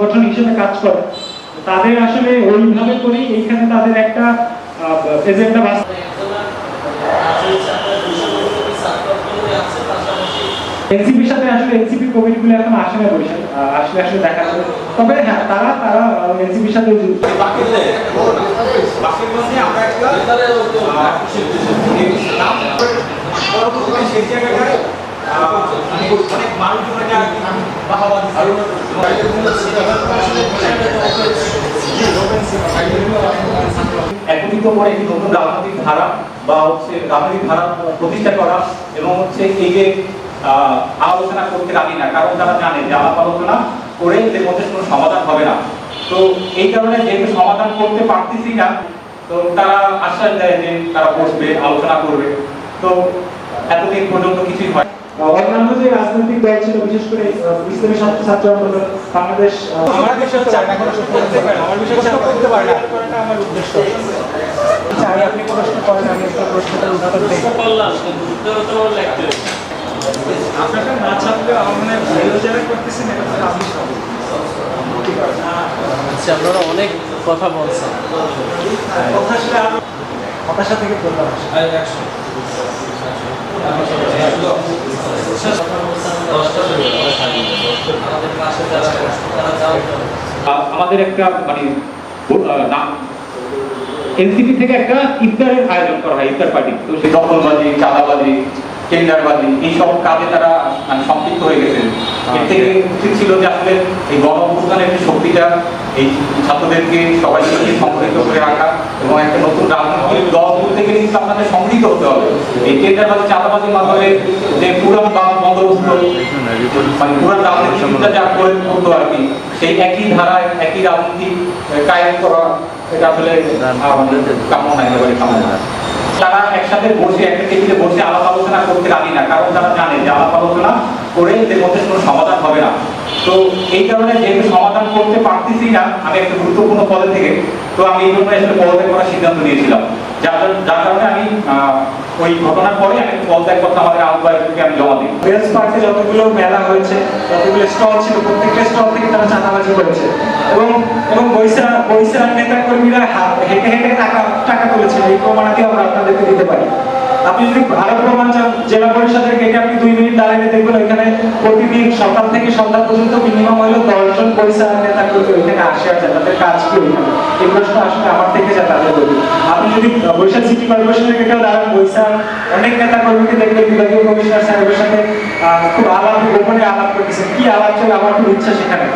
সংগঠন হিসেবে কাজ করে। তাদের আসলে ওইভাবে করেই এইখানে তাদের একটা এজেন্ডা এনসিপির সাথে আসলে এনসিপি কমিটিগুলো এখন আসে না আসলে আসলে দেখা যাবে। তবে হ্যাঁ তারা তারা এনসিপির সাথে যুক্ত। একটি নতুন রাজনৈতিক ধারা বা হচ্ছে রাজনৈতিক ধারা প্রতিষ্ঠা করা এবং হচ্ছে এই যে আলোচনা করতে রাজি না, কারণ তারা জানে যে আলাপ আলোচনা করে এদের মধ্যে কোনো সমাধান হবে না। তো এই কারণে যেহেতু সমাধান করতে পারতেছি না, তো তারা আশ্বাস দেয় যে তারা বসবে, আলোচনা করবে। তো এতদিন পর্যন্ত কিছুই হয় অন্যান্য যে রাজনৈতিক দল ছিল বিশেষ করে ইসলামী ছাত্র ছাত্র আন্দোলন বাংলাদেশ আমার বিষয় হচ্ছে প্রশ্ন করতে পারেন আমার বিষয় হচ্ছে করতে পারেন না। করাটা আমার উদ্দেশ্য চাই আপনি প্রশ্ন করেন আমি একটা প্রশ্নটার উত্তর দিই। আপনাকে না ছাপলে আমার যারা করতেছেন এটা তো আপনি সব আচ্ছা আপনারা অনেক কথা বলছেন। কথা আসলে আরও হতাশা থেকে বললাম? আমাদের একটা মানে নাম এনসিপি থেকে একটা ইফতারের আয়োজন করা হয়, ইফতার পার্টি। তো সেই দখলবাজি চাঁদাবাজি টেন্ডারবাজি এইসব কাজে তারা মানে সম্পৃক্ত হয়ে গেছেন। এর থেকে উচিত ছিল যে আসলে এই গণ অভ্যুত্থানের শক্তিটা এই ছাত্রদেরকে সবাই মিলে সংগঠিত করে রাখা এবং একটা নতুন রাজনৈতিক দল করতে গেলে কিন্তু আপনাদের সংগঠিত হতে হবে। এই টেন্ডারবাজি চাঁদাবাজির মাধ্যমে যে পুরান বা বন্দোবস্ত মানে পুরান রাজনীতিটা যা করে করতো আর কি সেই একই ধারায় একই রাজনীতি কায়েম করা এটা আসলে আমাদের কাম্য না একেবারে কাম্য না তারা একসাথে বসে, একটা টেবিলে বসে আলাপ আলোচনা করতে রাজি না, কারণ তারা জানে যে আলাপ আলোচনা করে এদের মধ্যে কোনো সমাধান হবে না। তো এই কারণে যেহেতু সমাধান করতে পারতেছি না, আমি একটা গুরুত্বপূর্ণ পদে থেকে, তো আমি এই জন্য আসলে পদত্যাগ করার সিদ্ধান্ত নিয়েছিলাম যার যার কারণে আমি আহ, ওই ঘটনার পরে আমি পদত্যাগ করতে আমাদের আহ্বায়ককে আমি জমা দিই। বেলস পার্কে যতগুলো মেলা হয়েছে, যতগুলো স্টল ছিল, প্রত্যেকটা স্টল থেকে তারা চাঁদাবাজি করেছে। এবং এবং বৈশা বৈশা নেতা কর্মীরা হেঁটে হেঁটে টাকা টাকা তুলেছেন এই প্রমাণাকে আমরা আপনাদেরকে দিতে পারি। আপনি যদি ভারত প্রমাণ চান, জেলা পরিষদের গেটে আপনি দুই মিনিট দাঁড়িয়ে দেখবেন, ওইখানে প্রতিদিন সকাল থেকে সন্ধ্যা পর্যন্ত মিনিমাম হলো দশজন পয়সা নেতা কর্মী ওইখানে আসে আছে তাদের কাজ কি এই প্রশ্ন আসলে আমার থেকে যা তাদের যদি সিটি কর্পোরেশনের বৈশাখ অনেক নেতা কর্মীকে সাহেবের সাথে খুব আলাপ, গোপনে আলাপ করতেছেন। কি আলাপ চলে? আমার খুব ইচ্ছা সেখানে।